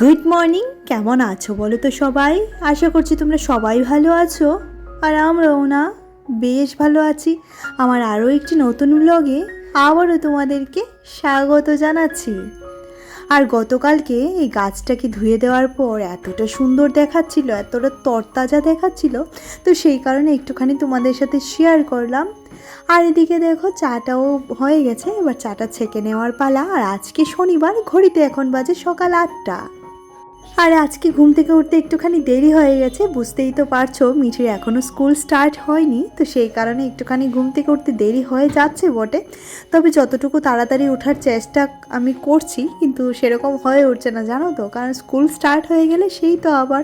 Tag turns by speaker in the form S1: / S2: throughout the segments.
S1: Good morning কেমন আছো বলো তো সবাই? আশা করছি তোমরা সবাই ভালো আছো। আর আমরাও না, বেশ ভালো আছি। আমার আরও একটি নতুন ব্লগে আবারও তোমাদেরকে স্বাগত জানাচ্ছি। আর গতকালকে এই গাছটাকে ধুয়ে দেওয়ার পর এতটা সুন্দর দেখাচ্ছিল, এতটা তরতাজা দেখাচ্ছিল, তো সেই কারণে একটুখানি তোমাদের সাথে শেয়ার করলাম। আর এদিকে দেখো, চাটাও হয়ে গেছে, এবার চাটা ছেঁকে নেওয়ার পালা। আর আজকে শনিবার, ঘড়িতে এখন বাজে সকাল আটটা। আর আজকে ঘুম থেকে উঠতে একটুখানি দেরি হয়ে গেছে, বুঝতেই তো পারছ মিঠির এখনও স্কুল স্টার্ট হয়নি, তো সেই কারণে একটুখানি ঘুম থেকে উঠতে দেরি হয়ে যাচ্ছে বটে। তবে যতটুকু তাড়াতাড়ি ওঠার চেষ্টা আমি করছি, কিন্তু সেরকম হয়ে উঠছে না, জানো তো? কারণ স্কুল স্টার্ট হয়ে গেলে সেই তো আবার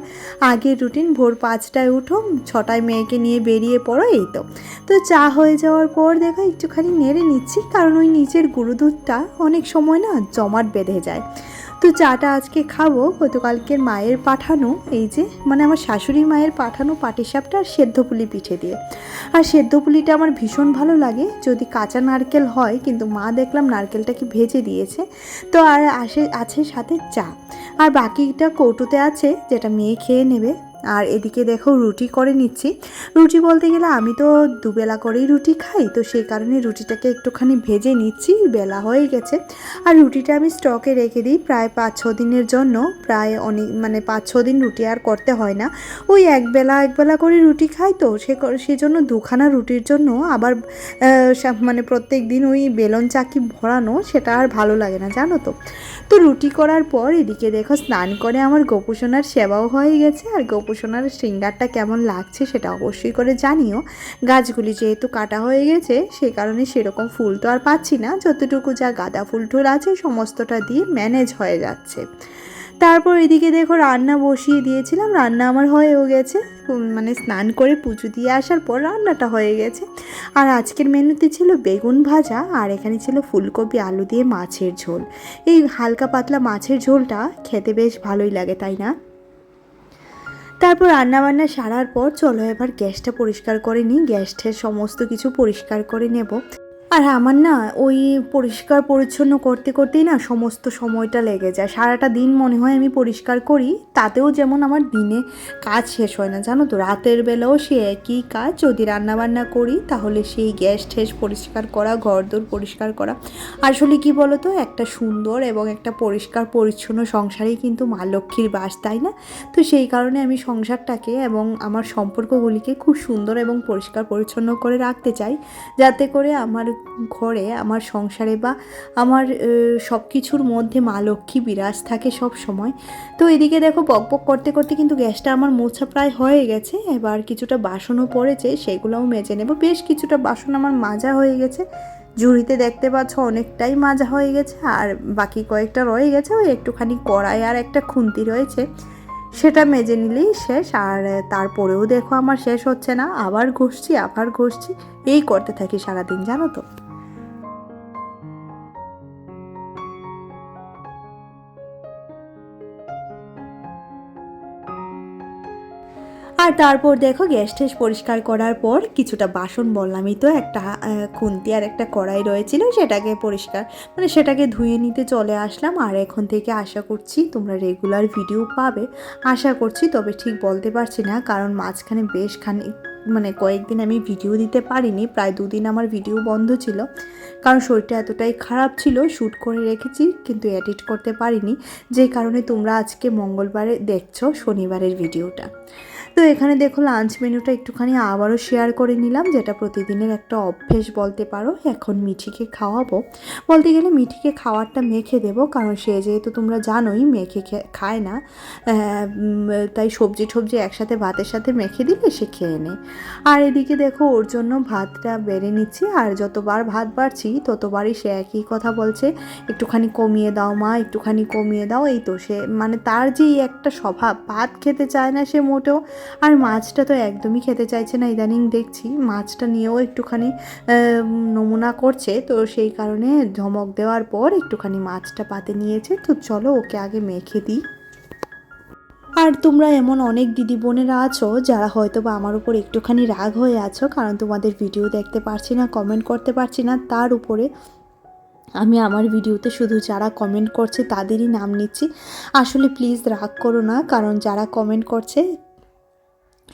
S1: আগের রুটিন, ভোর পাঁচটায় উঠো, ছটায় মেয়েকে নিয়ে বেরিয়ে পড়ো, এই তো। তো চা হয়ে যাওয়ার পর দেখো একটুখানি নেড়ে নিচ্ছি, কারণ ওই নিচের গুঁড়ো দুধটা অনেক সময় না জমাট বেঁধে যায়। তো চাটা আজকে খাব। গতকালকের মায়ের পাঠানো, এই যে মানে আমার শাশুড়ি মায়ের পাঠানো পাটিসাপটা আর সেদ্ধ পুলি পিঠে দিয়ে। আর সেদ্ধ পুলিটা আমার ভীষণ ভালো লাগে। যদি কাঁচা নারকেল হয়, কিন্তু মা দেখলাম নারকেলটাকে ভেজে দিয়েছে। তো আর আসে, আছে সাথে চা। আর বাকিটা কৌটুতে আছে, যেটা মেয়ে খেয়ে নেবে। আর এদিকে দেখো রুটি করে নিচ্ছি। রুটি বলতে গেলে আমি তো দুবেলা করেই রুটি খাই, তো সেই কারণে রুটিটাকে একটুখানি ভেজে নিচ্ছি, বেলা হয়ে গেছে। আর রুটিটা আমি স্টকে রেখে দিই প্রায় পাঁচ ছ দিনের জন্য, প্রায় অনেক মানে পাঁচ ছ দিন রুটি আর করতে হয় না। ওই একবেলা একবেলা করে রুটি খাই তো, সে সেই জন্য দুখানা রুটির জন্য আবার মানে প্রত্যেক দিন ওই বেলন চাকি ভরানো, সেটা আর ভালো লাগে না, জানো তো। তো রুটি করার পর এদিকে দেখো স্নান করে আমার গোপুসোনার সেবাও হয়ে গেছে, আর গোপুসোনার শৃঙ্গারটা কেমন লাগছে সেটা অবশ্যই করে জানিও। গাছগুলি যেহেতু কাটা হয়ে গেছে সেই কারণে সেরকম ফুল তো আর পাচ্ছি না। যতটুকু যা গাঁদা ফুল টুল আছে, সমস্তটা দিয়ে ম্যানেজ হয়ে যাচ্ছে। তারপর এদিকে দেখো রান্না বসিয়ে দিয়েছিলাম। রান্না আমার হয়েও গেছে। মানে স্নান করে পুজো দিয়ে আসার পর রান্নাটা হয়ে গেছে। আর আজকের মেনুতে ছিল বেগুন ভাজা, আর এখানে ছিল ফুলকপি, আলু দিয়ে মাছের ঝোল। এই হালকা পাতলা মাছের ঝোলটা খেতে বেশ ভালোই লাগে, তাই না? তারপর রান্নাবান্না সারার পর চলো এবার গ্যাসটা পরিষ্কার করে নিই। গ্যাসের সমস্ত কিছু পরিষ্কার করে নেব। আর আমার না ওই পরিষ্কার পরিচ্ছন্ন করতে করতেই না সমস্ত সময়টা লেগে যায়। সারাটা দিন মনে হয় আমি পরিষ্কার করি, তাতেও যেমন আমার দিনে কাজ শেষ হয় না। জানো তো, রাতের বেলাও সে একই কাজ। যদি রান্নাবান্না করি, তাহলে সেই গ্যাস ঠেস পরিষ্কার করা, ঘরদোর পরিষ্কার করা। আসলে কি বলো তো একটা সুন্দর এবং একটা পরিষ্কার পরিচ্ছন্ন সংসারেই কিন্তু মা লক্ষ্মীর বাস, তাই না? তো সেই কারণে আমি সংসারটাকে এবং আমার সম্পর্কগুলিকে খুব সুন্দর এবং পরিষ্কার পরিচ্ছন্ন করে রাখতে চাই। যাতে করে আমার ঘরে আমার সংসারে বা আমার সব কিছুর মধ্যে মা লক্ষ্মী বিরাজ থাকে সব সময়। তো এদিকে দেখো বকবক করতে করতে কিন্তু গ্যাসটা আমার মোছা প্রায় হয়ে গেছে। এবার কিছুটা বাসনও পড়েছে, সেগুলোও মেজে নেব। বেশ কিছুটা বাসন আমার মাজা হয়ে গেছে। ঝুড়িতে দেখতে পাচ্ছ অনেকটাই মাজা হয়ে গেছে, আর বাকি কয়েকটা রয়ে গেছে। ওই একটুখানি কড়াই আর একটা খুন্তি রয়েছে। সেটা মেজে নিলেই শেষ, আর তারপরেও দেখো আমার শেষ হচ্ছে না, আবার ঘষছি আবার ঘষছি, এই করতে থাকি সারাদিন, জানো তো। আর তারপর দেখো গ্যাস ঠেস পরিষ্কার করার পর কিছুটা বাসন বললামই তো একটা খুন্তি আর একটা কড়াই রয়েছিল সেটাকে পরিষ্কার মানে সেটাকে ধুয়ে নিতে চলে আসলাম। আর এখন থেকে আশা করছি তোমরা রেগুলার ভিডিও পাবে। আশা করছি, তবে ঠিক বলতে পারছি না, কারণ মাঝখানে বেশ খানি মানে কয়েকদিন আমি ভিডিও দিতে পারিনি, প্রায় দুদিন আমার ভিডিও বন্ধ ছিল। কারণ শরীরটা এতটাই খারাপ ছিল শ্যুট করে রেখেছি, কিন্তু এডিট করতে পারিনি। যে কারণে তোমরা আজকে মঙ্গলবারে দেখছ শনিবারের ভিডিওটা তো এখানে দেখো লাঞ্চ মেনুটা একটুখানি আবারও শেয়ার করে নিলাম, যেটা প্রতিদিনের একটা অভ্যেস বলতে পারো। এখন মিঠিকে খাওয়াবো। বলতে গেলে মিঠিকে খাওয়ারটা মেখে দেবো, কারণ সে যেহেতু তোমরা জানোই, মেখে খায় না। তাই সবজি টবজি একসাথে ভাতের সাথে মেখে দিলে সে খেয়ে নেয়। আর এদিকে দেখো ওর জন্য ভাতটা বেড়ে নিচ্ছি, আর যতবার ভাত বাড়ছি, ততবারই সে একই কথা বলছে, একটুখানি কমিয়ে দাও মা, একটুখানি কমিয়ে দাও। এই তো সে মানে তার যে একটা স্বভাব, ভাত খেতে চায় না সে মোটেও। আর মাছটা তো একদমই খেতে চাইছে না, ইদানিং দেখছি। মাছটা নিয়েও একটুখানি নমুনা করছে, তো সেই কারণে ধমক দেওয়ার পর একটুখানি মাছটা পাতে নিয়েছে। তো চলো ওকে আগে মেখে দিই। আর তোমরা এমন অনেক দিদি বোনেরা আছো, যারা হয়তো বা আমার উপর একটুখানি রাগ হয়ে আছো, কারণ তোমাদের ভিডিও দেখতে পারছি না কমেন্ট করতে পারছি না। তার উপরে আমি আমার ভিডিওতে শুধু যারা কমেন্ট করছে তাদেরই নাম নিচ্ছি। আসলে প্লিজ রাগ করো না, কারণ যারা কমেন্ট করছে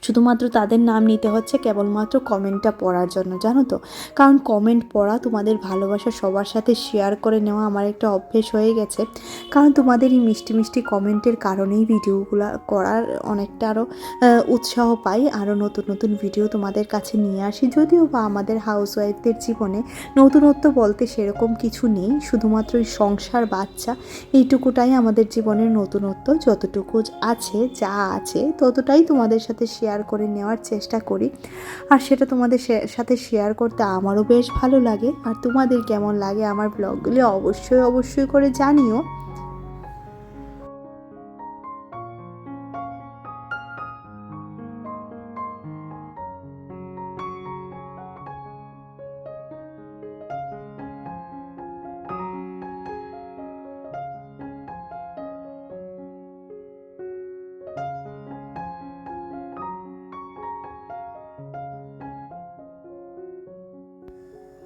S1: শুধুমাত্র তাদের নাম নিতে হচ্ছে কেবলমাত্র কমেন্টটা পড়ার জন্য, জানো তো? কারণ কমেন্ট পড়া তোমাদের ভালোবাসা সবার সাথে শেয়ার করে নেওয়া আমার একটা অভ্যেস হয়ে গেছে। কারণ তোমাদের এই মিষ্টি মিষ্টি কমেন্টের কারণেই ভিডিওগুলো করার অনেকটা আরও উৎসাহ পাই আরও নতুন নতুন ভিডিও তোমাদের কাছে নিয়ে আসি। যদিও বা আমাদের হাউস ওয়াইফদের জীবনে নতুনত্ব বলতে সেরকম কিছু নেই, শুধুমাত্র ওই সংসার বাচ্চা, এইটুকুটাই আমাদের জীবনের নতুনত্ব, যতটুকু আছে, যা আছে, ততটাই তোমাদের সাথে শেয়ার করে নেওয়ার চেষ্টা করি। আর সেটা তোমাদের সাথে শেয়ার করতে আমারও বেশ ভালো লাগে। আর তোমাদের কেমন লাগে আমার ব্লগগুলি অবশ্যই অবশ্যই করে জানিও।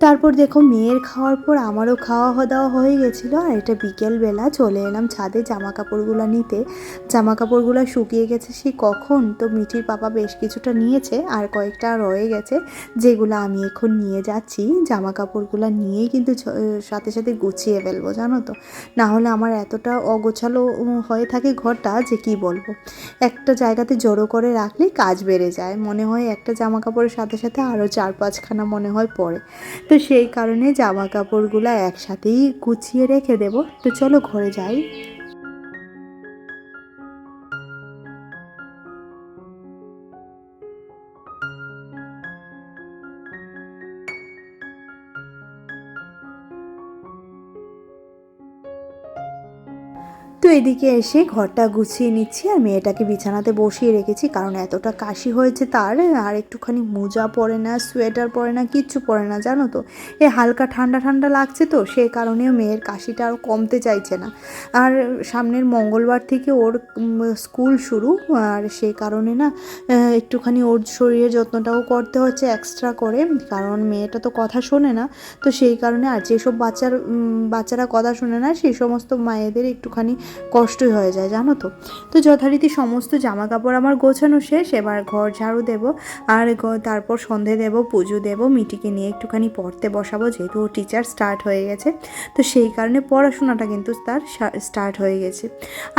S1: তারপর দেখো মেয়ের খাওয়ার পর আমারও খাওয়া দাওয়া হয়ে গেছিল আর এটা বিকেলবেলা চলে এলাম ছাদে জামা কাপড়গুলো নিতে। জামা কাপড়গুলো শুকিয়ে গেছে সে কখন? তো মিঠির পাপা বেশ কিছুটা নিয়েছে আর কয়েকটা রয়ে গেছে যেগুলো আমি এখন নিয়ে যাচ্ছি। জামা কাপড়গুলো নিয়েই কিন্তু সাথে সাথে গুছিয়ে ফেলব, জানো তো। না হলে আমার এতটা অগোছালো হয়ে থাকে ঘরটা যে কি বলব? একটা জায়গাতে জড়ো করে রাখলে কাজ বেড়ে যায়। মনে হয় একটা জামা কাপড়ের সাথে সাথে আরও চার পাঁচখানা মনে হয় পড়ে। তো সেই কারণে জামা কাপড়গুলো একসাথেই গুছিয়ে রেখে দেব। তো চলো ঘরে যাই। এদিকে এসে ঘরটা গুছিয়ে নিচ্ছি আর মেয়েটাকে বিছানাতে বসিয়ে রেখেছি, কারণ এতটা কাশি হয়েছে তার, আর একটুখানি মোজা পরে না, সোয়েটার পরে না, কিচ্ছু পরে না, জানো তো? এ হালকা ঠান্ডা ঠান্ডা লাগছে তো সেই কারণেও মেয়ের কাশিটা আরও কমতে চাইছে না। আর সামনের মঙ্গলবার থেকে ওর স্কুল শুরু, আর সেই কারণে না একটুখানি ওর শরীরের যত্নটাও করতে হচ্ছে এক্সট্রা করে, কারণ মেয়েটা তো কথা শোনে না। তো সেই কারণে আর যেসব বাচ্চার বাচ্চারা কথা শোনে না, সেই সমস্ত মায়েদের একটুখানি কষ্টই হয়ে যায়, জানো তো? তো যথারীতি সমস্ত জামা কাপড় আমার গোছানো শেষ, এবার ঘর ঝাড়ু দেব, আর তারপর সন্ধে দেব, পুজো দেব, মিটিকে নিয়ে একটুখানি পড়তে বসাবো, যেহেতু ও টিচার স্টার্ট হয়ে গেছে। তো সেই কারণে পড়াশোনাটা কিন্তু তার স্টার্ট হয়ে গেছে।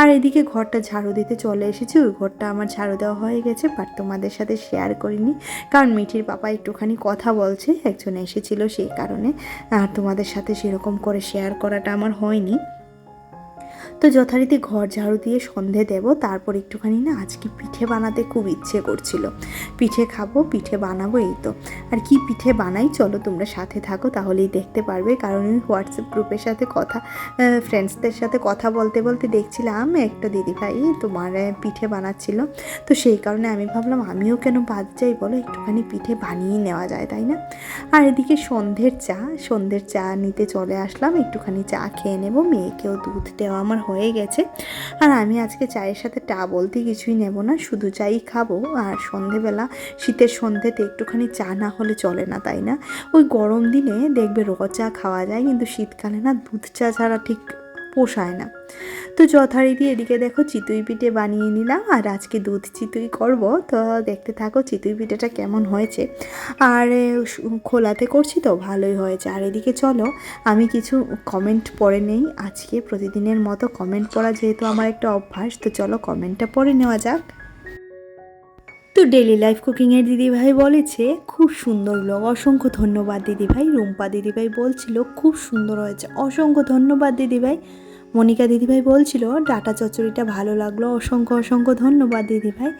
S1: আর এদিকে ঘরটা ঝাড়ু দিতে চলে এসেছি, ওই ঘরটা আমার ঝাড়ু দেওয়া হয়ে গেছে বাট তোমাদের সাথে শেয়ার করিনি, কারণ মিঠির পাপা একটুখানি কথা বলছে, একজন এসেছিল সেই কারণে, আর তোমাদের সাথে সেরকম করে শেয়ার করাটা আমার হয়নি। তো যথারীতি ঘর ঝাড়ু দিয়ে সন্ধে দেব, তারপর একটুখানি না আজকে পিঠে বানাতে খুব ইচ্ছে করছিল। পিঠে খাব, পিঠে বানাবো এই তো। আর কি পিঠে বানাই চলো তোমরা সাথে থাকো, তাহলেই দেখতে পারবে। কারণ আমি হোয়াটসঅ্যাপ গ্রুপের সাথে কথা ফ্রেন্ডসদের সাথে কথা বলতে বলতে দেখছিলাম, একটা দিদিভাই তোমার পিঠে বানাচ্ছিল। তো সেই কারণে আমি ভাবলাম, আমিও কেন বাদ যাই বলো, একটুখানি পিঠে বানিয়ে নেওয়া যায়, তাই না? আর এদিকে সন্ধ্যের চা সন্ধ্যের চা নিতে চলে আসলাম, একটুখানি চা খেয়ে নেব, মেয়েকেও দুধ দেওয়া আমার হয়ে গেছে। আর আমি আজকে চায়ের সাথে টা বলতে কিছুই নেব না, শুধু চাই খাব। আর সন্ধেবেলা, শীতের সন্ধেতে একটুখানি চা না হলে চলে না, তাই না? ওই গরম দিনে দেখবে র চা খাওয়া যায়, কিন্তু শীতকালে না দুধ চা ছাড়া ঠিক পোষায় না। তো যথারীতি এদিকে দেখো চিতুই পিঠে বানিয়ে নিলাম, আর আজকে দুধ চিতুই করব। তো দেখতে থাকো চিতুই পিঠেটা কেমন হয়েছে। আর খোলাতে করছি তো ভালোই হয়েছে। আর এদিকে চলো, আমি কিছু কমেন্ট পড়ে নেই। আজকে প্রতিদিনের মতো কমেন্ট পড়া যেহেতু আমার একটা অভ্যাস, তো চলো কমেন্টটা পড়ে নেওয়া যাক। তো ডেলি লাইফ কুকিংয়ের দিদিভাই বলেছে, খুব সুন্দর ব্লগ অসংখ্য ধন্যবাদ দিদিভাই। রুম্পা দিদিভাই বলছিল, খুব সুন্দর হয়েছে। অসংখ্য ধন্যবাদ দিদিভাই। মনিকা দিদিভাই বলছিল, ডাটা চচ্চড়িটা ভালো লাগল, অসংখ্য অসংখ্য ধন্যবাদ দিদিভাই।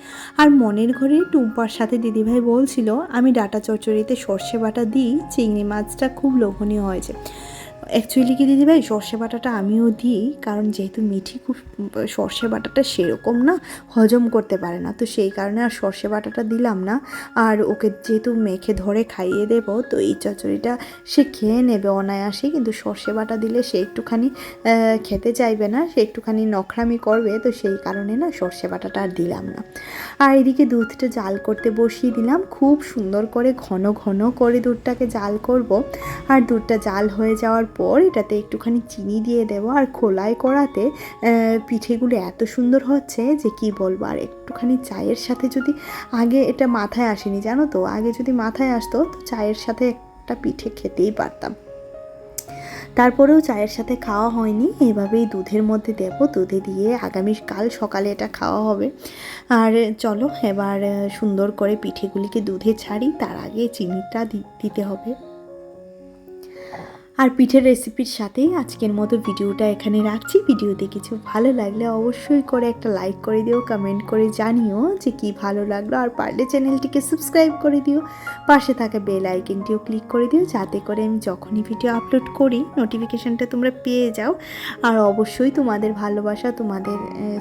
S1: আর মনের ঘরে টুম্পার সাথে দিদিভাই বলছিল, আমি ডাটা চচ্চড়িতে সর্ষে বাটা দিই, চিংড়ি মাছটা খুব লোভনীয় হয়েছে। অ্যাকচুয়ালি কি দিদিভাই সর্ষে বাটাটা আমিও দিই, কারণ যেহেতু মিঠি খুব, সর্ষে বাটাটা সেরকম না, হজম করতে পারে না। তো সেই কারণে আর সর্ষে বাটাটা দিলাম না। আর ওকে যেহেতু মেখে ধরে খাইয়ে দেবো, তো এই চচড়িটা সে খেয়ে নেবে অনায়াসে, কিন্তু সর্ষে বাটা দিলে সে একটুখানি খেতে চাইবে না, সে একটুখানি নখরামি করবে, তো সেই কারণে না সর্ষে বাটাটা আর দিলাম না। আর এদিকে দুধটা জাল করতে বসিয়ে দিলাম, খুব সুন্দর করে ঘন ঘন করে দুধটাকে জাল করব। আর দুধটা জাল হয়ে যাওয়ার পর এটাতে একটুখানি চিনি দিয়ে দেবো। আর খোলাই করাতে পিঠেগুলো এত সুন্দর হচ্ছে যে কি বলব? আর একটুখানি চায়ের সাথে যদি আগে এটা মাথায় আসেনি, জানো তো? আগে যদি মাথায় আসতো, তো চায়ের সাথে একটা পিঠে খেতেই পারতাম। তারপরেও চায়ের সাথে খাওয়া হয়নি। এভাবেই দুধের মধ্যে দেবো। দুধে দিয়ে আগামীকাল সকালে এটা খাওয়া হবে। আর চলো, এবার সুন্দর করে পিঠেগুলিকে দুধে ছাড়ি। তার আগে চিনিটা দিতে হবে। আর পিঠের রেসিপির সাথেই আজকের মতো ভিডিওটা এখানে রাখছি। ভিডিওতে কিছু ভালো লাগলে অবশ্যই করে একটা লাইক করে দিও কমেন্ট করে জানিও যে কি ভালো লাগল। আর পারলে চ্যানেলটিকে সাবস্ক্রাইব করে দিও। পাশে থাকা বেল আইকনটিও ক্লিক করে দিও, যাতে করে আমি যখনই ভিডিও আপলোড করি নোটিফিকেশানটা তোমরা পেয়ে যাও। আর অবশ্যই তোমাদের ভালোবাসা, তোমাদের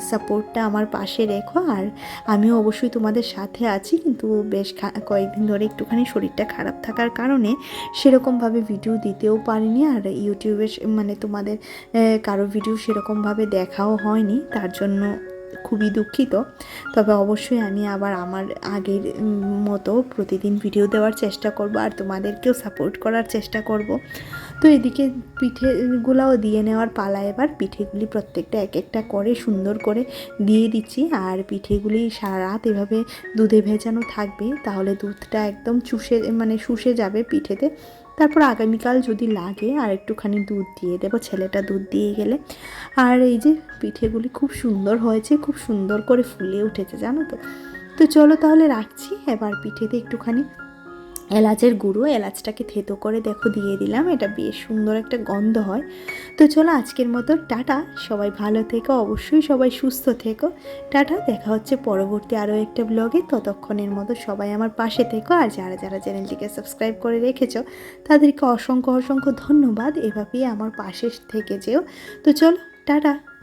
S1: সাপোর্টটা আমার পাশে রেখো। আর আমিও অবশ্যই তোমাদের সাথে আছি, কিন্তু বেশ কয়েকদিন ধরে একটুখানি শরীরটা খারাপ থাকার কারণে সেরকমভাবে ভিডিও দিতেও পারিনি আর ইউটিউবে মানে তোমাদের কারও ভিডিও সেরকমভাবে দেখাও হয়নি, তার জন্য খুবই দুঃখিত। তবে অবশ্যই আমি আবার আমার আগের মতো প্রতিদিন ভিডিও দেওয়ার চেষ্টা করব আর তোমাদেরকেও সাপোর্ট করার চেষ্টা করব। তো এদিকে পিঠেগুলাও দিয়ে নেওয়ার পালা এবার, পিঠেগুলি প্রত্যেকটা এক একটা করে সুন্দর করে দিয়ে দিচ্ছি। আর পিঠেগুলি সারা রাত এভাবে দুধে ভেজানো থাকবে, তাহলে দুধটা একদম চুষে মানে শুষে যাবে পিঠেতে। তারপর আগামীকাল যদি লাগে আর একটুখানি দুধ দিয়ে দেবো, ছেলেটা দুধ দিয়ে গেলে। আর এই যে পিঠেগুলি খুব সুন্দর হয়েছে, খুব সুন্দর করে ফুলে উঠেছে, জানো তো। তো চলো তাহলে রাখছি, এবার পিঠেতে একটুখানি এলাচের গুঁড়ো, এলাচটাকে থেতো করে দেখো দিয়ে দিলাম, এটা বেশ সুন্দর একটা গন্ধ হয়। তো চলো আজকের মতো টাটা, সবাই ভালো থেকো, অবশ্যই সবাই সুস্থ থেকো। টাটা, দেখা হচ্ছে পরবর্তী আরও একটা ব্লগে, ততক্ষণের মতো সবাই আমার পাশে থেকো, আর যারা যারা চ্যানেলটিকে সাবস্ক্রাইব করে রেখেছো, তাদেরকে অসংখ্য অসংখ্য ধন্যবাদ, এভাবেই আমার পাশে থেকে যেও তো চলো, টাটা!